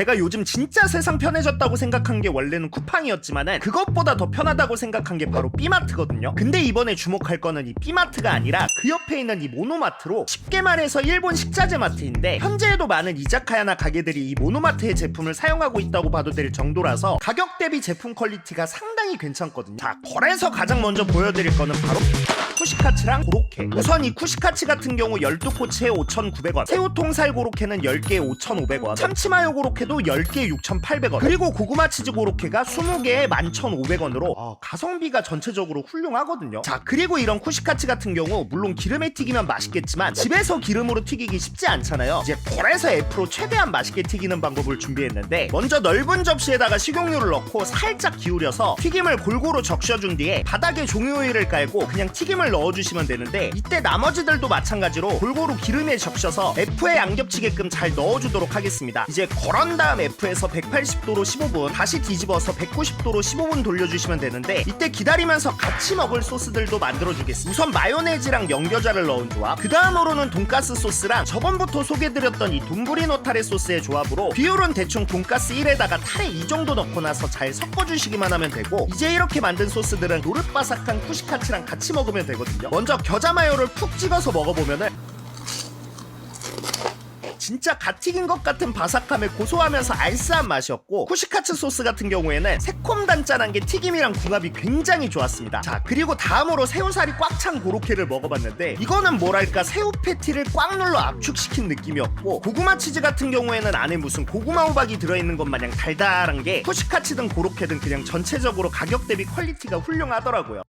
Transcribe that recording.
제가 요즘 진짜 세상 편해졌다고 생각한 게 원래는 쿠팡이었지만은 그것보다 더 편하다고 생각한 게 바로 B마트거든요. 근데 이번에 주목할 거는 이 B마트가 아니라 그 옆에 있는 이 모노마트로 쉽게 말해서 일본 식자재 마트인데 현재에도 많은 이자카야나 가게들이 이 모노마트의 제품을 사용하고 있다고 봐도 될 정도라서 가격 대비 제품 퀄리티가 상당히 괜찮거든요. 자, 거래서 가장 먼저 보여드릴 거는 바로 쿠시카츠랑 고로케. 우선 이 쿠시카츠 같은 경우 12꼬치에 5,900원, 새우통살 고로케는 10개에 5,500원, 참치마요 고로케도 10개에 6,800원, 그리고 고구마 치즈 고로케가 20개에 11,500원으로 아, 가성비가 전체적으로 훌륭하거든요. 자, 그리고 이런 쿠시카츠 같은 경우 물론 기름에 튀기면 맛있겠지만 집에서 기름으로 튀기기 쉽지 않잖아요. 이제 콜에서 F로 최대한 맛있게 튀기는 방법을 준비했는데 먼저 넓은 접시에다가 식용유를 넣고 살짝 기울여서 튀 김을 골고루 적셔준 뒤에 바닥에 종이오일을 깔고 그냥 튀김을 넣어주시면 되는데 이때 나머지들도 마찬가지로 골고루 기름에 적셔서 F에 안 겹치게끔 잘 넣어주도록 하겠습니다. 이제 걸은 다음 F에서 180도로 15분 다시 뒤집어서 190도로 15분 돌려주시면 되는데 이때 기다리면서 같이 먹을 소스들도 만들어주겠습니다. 우선 마요네즈랑 연겨자를 넣은 조합 그 다음으로는 돈가스 소스랑 저번부터 소개드렸던 이 돈부리노 타레 소스의 조합으로 비율은 대충 돈가스 1에다가 타레 이 정도 넣고 나서 잘 섞어주시기만 하면 이제 이렇게 만든 소스들은 노릇바삭한 쿠시카츠랑 같이 먹으면 되거든요. 먼저 겨자 마요를 푹 찍어서 먹어보면은 진짜 갓 튀긴 것 같은 바삭함에 고소하면서 알싸한 맛이었고 쿠시카츠 소스 같은 경우에는 새콤 단짠한 게 튀김이랑 궁합이 굉장히 좋았습니다. 자 그리고 다음으로 새우살이 꽉 찬 고로케를 먹어봤는데 이거는 뭐랄까 새우 패티를 꽉 눌러 압축시킨 느낌이었고 고구마 치즈 같은 경우에는 안에 무슨 고구마 호박이 들어있는 것 마냥 달달한 게 쿠시카츠든 고로케든 그냥 전체적으로 가격 대비 퀄리티가 훌륭하더라고요